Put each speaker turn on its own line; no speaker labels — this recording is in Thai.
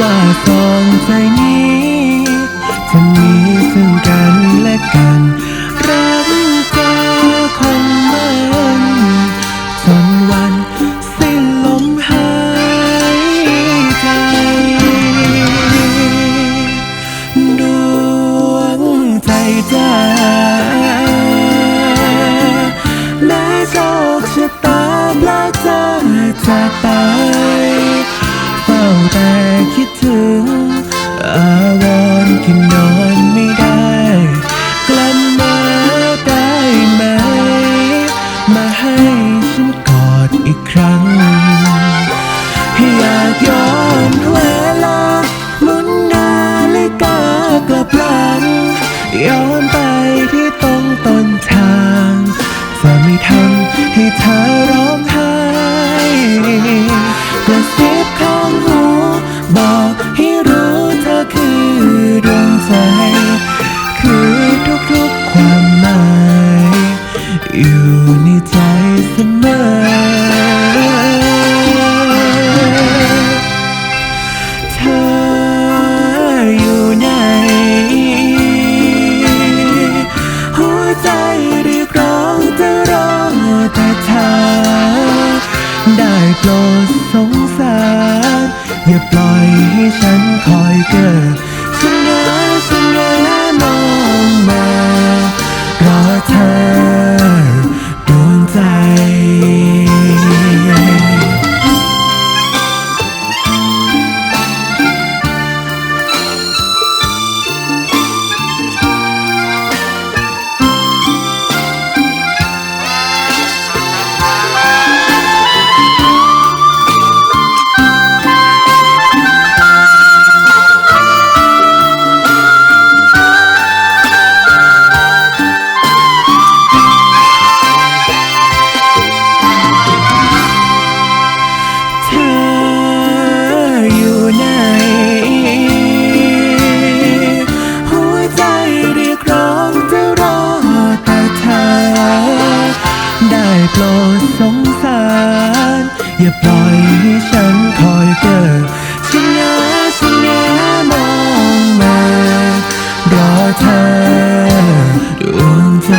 ว่าสองใจนี้จะมีซึ่งกันและกันรักก็คงมันจนวันสิ้นลมหายใจดวงใจจ้าและโชคชะตาปลาจ้าจะตาย แต่คิดถึง อาวรณ์ที่นอนไม่ได้ กลับมาได้ไหม มาให้ฉันกอดอีกครั้ง อยากย้อนเวลาหมุนนาฬิกากลับหลังย้อนไปที่ตรงต้นทางจะไม่ทำให้เธอร้องไห้ ดวงใจ คือทุกๆความหมาย อยู่ในใจเสมอ เธออยู่ไหน หัวใจเรียกร้องจะรอแต่เธอ ได้โปรดสงสาร อย่าปล่อยให้ฉันคอยเกิด ปรดสงสาร อย่าปล่อยให้ฉันคอยเกิดฉันแงฉันแงมองมารอเธอดวงใจ